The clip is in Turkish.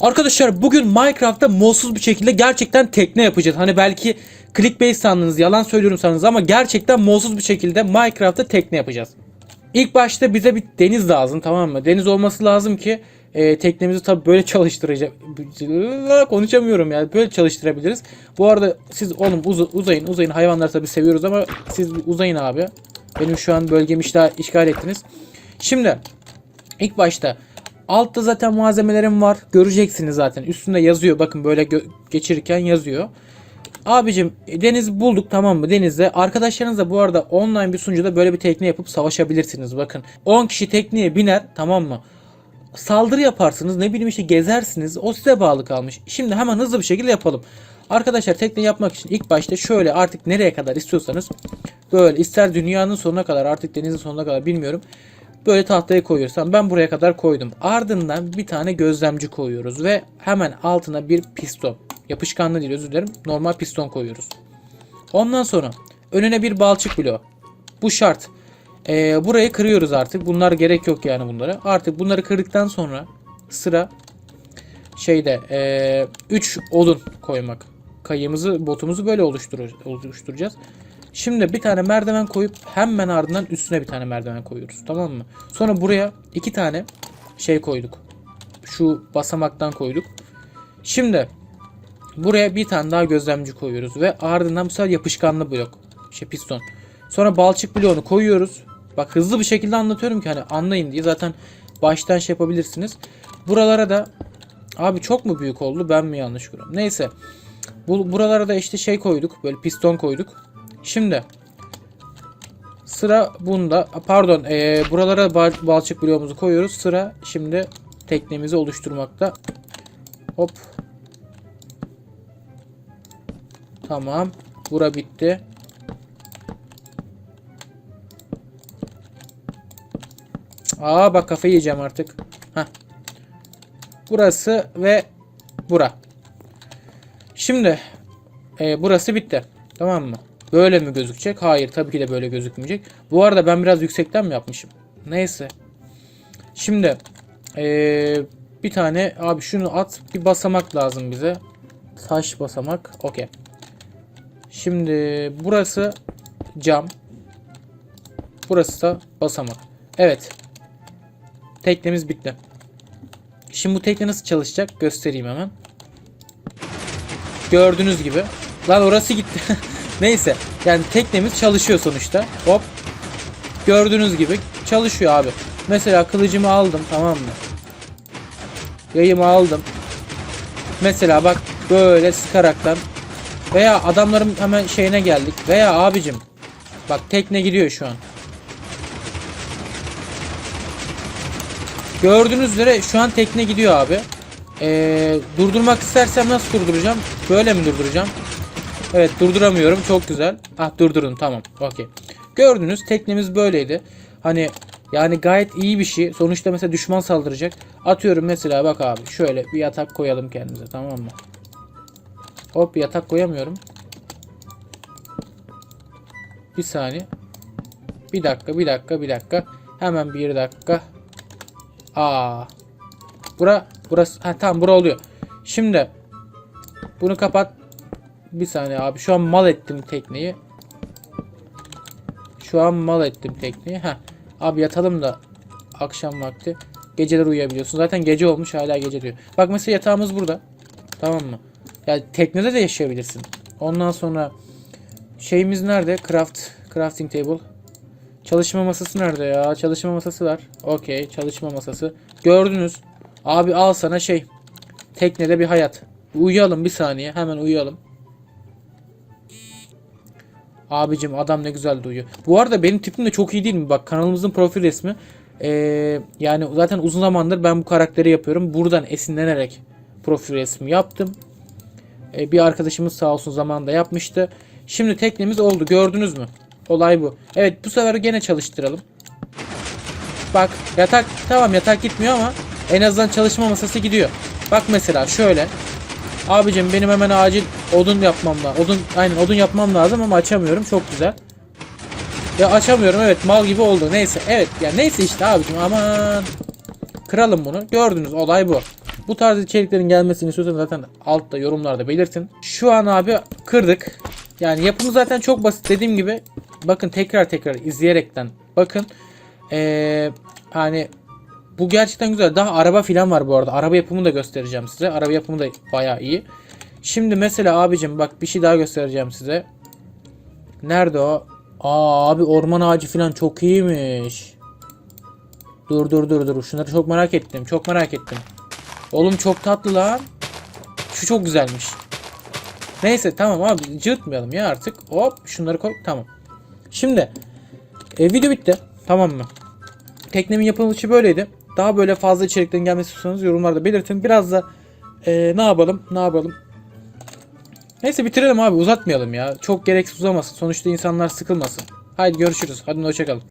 Arkadaşlar bugün Minecraft'ta modsuz bir şekilde gerçekten tekne yapacağız. Hani belki clickbait sandınız, yalan söylüyorum sandınız ama gerçekten modsuz bir şekilde Minecraft'ta tekne yapacağız. İlk başta bize bir deniz lazım tamam mı? Deniz olması lazım ki e, teknemizi tabii böyle çalıştıracak. Konuşamıyorum yani böyle çalıştırabiliriz. Bu arada siz oğlum uz- uzayın uzayın hayvanları tabii seviyoruz ama siz uzayın abi. Benim şu an bölgemi işgal ettiniz. Şimdi ilk başta altta zaten malzemelerim var. Göreceksiniz zaten. Üstünde yazıyor. Bakın böyle geçirirken yazıyor. Abicim deniz bulduk tamam mı denizde. Arkadaşlarınızla bu arada online bir sunucuda böyle bir tekne yapıp savaşabilirsiniz. Bakın 10 kişi tekneye biner tamam mı? Saldırı yaparsınız ne bileyim işte gezersiniz. O size bağlı kalmış. Şimdi hemen hızlı bir şekilde yapalım. Arkadaşlar tekne yapmak için ilk başta şöyle artık nereye kadar istiyorsanız böyle ister dünyanın sonuna kadar artık denizin sonuna kadar bilmiyorum. Böyle tahtaya koyuyoruz. Tamam, ben buraya kadar koydum. Ardından bir tane gözlemci koyuyoruz ve hemen altına bir piston. Yapışkanlı değil özür dilerim. Normal piston koyuyoruz. Ondan sonra önüne bir balçık bloğu. Bu şart. Ee, burayı kırıyoruz artık. Bunlar gerek yok yani bunlara. Artık bunları kırdıktan sonra sıra şeyde 3 odun koymak. Kayığımızı, botumuzu böyle oluşturacağız. Şimdi bir tane merdiven koyup hemen ardından üstüne bir tane merdiven koyuyoruz. Tamam mı? Sonra buraya iki tane şey koyduk. Şu basamaktan koyduk. Şimdi buraya bir tane daha gözlemci koyuyoruz ve ardından bu sefer yapışkanlı blok. Şey piston. Sonra balçık bloğunu koyuyoruz. Bak hızlı bir şekilde anlatıyorum ki hani anlayın diye zaten baştan şey yapabilirsiniz. Buralara da abi çok mu büyük oldu ben mi yanlış görüyorum. Neyse. Bu, buralara da işte şey koyduk. Böyle piston koyduk. Şimdi sıra bunda pardon eee, buralara bal- balçık bloğumuzu koyuyoruz. Sıra şimdi teknemizi oluşturmakta. Hop. Tamam. Bura bitti. Aa bak kafayı yiyeceğim artık. Heh. Burası ve bura. Şimdi e, burası bitti. Tamam mı? Böyle mi gözükecek? Hayır tabii ki de böyle gözükmeyecek. Bu arada ben biraz yüksekten mi yapmışım? Neyse. Şimdi e, bir tane abi şunu at bir basamak lazım bize. Taş basamak. Okey. Şimdi burası cam. Burası da basamak. Evet. Teknemiz bitti. Şimdi bu tekne nasıl çalışacak göstereyim hemen. Gördüğünüz gibi. Lan orası gitti. Neyse. Yani teknemiz çalışıyor sonuçta. Hop. Gördüğünüz gibi çalışıyor abi. Mesela kılıcımı aldım tamam mı? Yayımı aldım. Mesela bak böyle sıkaraktan veya adamların hemen şeyine geldik veya abicim bak tekne gidiyor şu an. Gördüğünüz üzere şu an tekne gidiyor abi. Ee, durdurmak istersem nasıl durduracağım? Böyle mi durduracağım? Evet durduramıyorum. Çok güzel. Ah durdurun tamam. Okey. Gördünüz teknemiz böyleydi. Hani yani gayet iyi bir şey. Sonuçta mesela düşman saldıracak. Atıyorum mesela bak abi şöyle bir yatak koyalım kendimize tamam mı? Hop yatak koyamıyorum. Bir saniye. Bir dakika bir dakika bir dakika. Hemen bir dakika. Aa. Bura burası ha tamam bura oluyor. Şimdi bunu kapat. Bir saniye abi. Şu an mal ettim tekneyi. Şu an mal ettim tekneyi. Ha. Abi yatalım da akşam vakti. Geceler uyuyabiliyorsun. Zaten gece olmuş hala gece diyor. Bak mesela yatağımız burada. Tamam mı? Yani teknede de yaşayabilirsin. Ondan sonra şeyimiz nerede? Craft crafting table. Çalışma masası nerede ya? Çalışma masası var. Okey, çalışma masası. Gördünüz. Abi al sana şey. Teknede bir hayat. Uyuyalım bir saniye. Hemen uyuyalım. Abicim adam ne güzel uyuyor. Bu arada benim tipim de çok iyi değil mi? Bak kanalımızın profil resmi. Ee, yani zaten uzun zamandır ben bu karakteri yapıyorum. Buradan esinlenerek profil resmi yaptım. Ee, bir arkadaşımız sağ olsun zamanında yapmıştı. Şimdi teknemiz oldu. Gördünüz mü? Olay bu. Evet bu sefer gene çalıştıralım. Bak yatak tamam yatak gitmiyor ama en azından çalışma masası gidiyor. Bak mesela şöyle. Abicim benim hemen acil odun yapmam lazım. Odun aynen odun yapmam lazım ama açamıyorum. Çok güzel. Ya açamıyorum evet mal gibi oldu. Neyse evet ya neyse işte abicim aman. Kıralım bunu. Gördünüz olay bu. Bu tarz içeriklerin gelmesini istiyorsanız zaten altta yorumlarda belirtin. Şu an abi kırdık. Yani yapımı zaten çok basit. Dediğim gibi bakın tekrar tekrar izleyerekten bakın. Ee, hani bu gerçekten güzel. Daha araba filan var bu arada. Araba yapımını da göstereceğim size. Araba yapımı da bayağı iyi. Şimdi mesela abicim bak bir şey daha göstereceğim size. Nerede o? Aa abi orman ağacı filan çok iyiymiş. Dur dur dur dur. Şunları çok merak ettim. Çok merak ettim. Oğlum çok tatlı lan. Şu çok güzelmiş. Neyse tamam abi cırtmayalım ya artık. Hop şunları koy. Tamam. Şimdi e, video bitti. Tamam mı? Teknemin yapılışı böyleydi. Daha böyle fazla içeriklerin gelmesi istiyorsanız yorumlarda belirtin. Biraz da e, ne yapalım? Ne yapalım? Neyse bitirelim abi uzatmayalım ya. Çok gereksiz uzamasın. Sonuçta insanlar sıkılmasın. Haydi görüşürüz. Hadi hoşçakalın.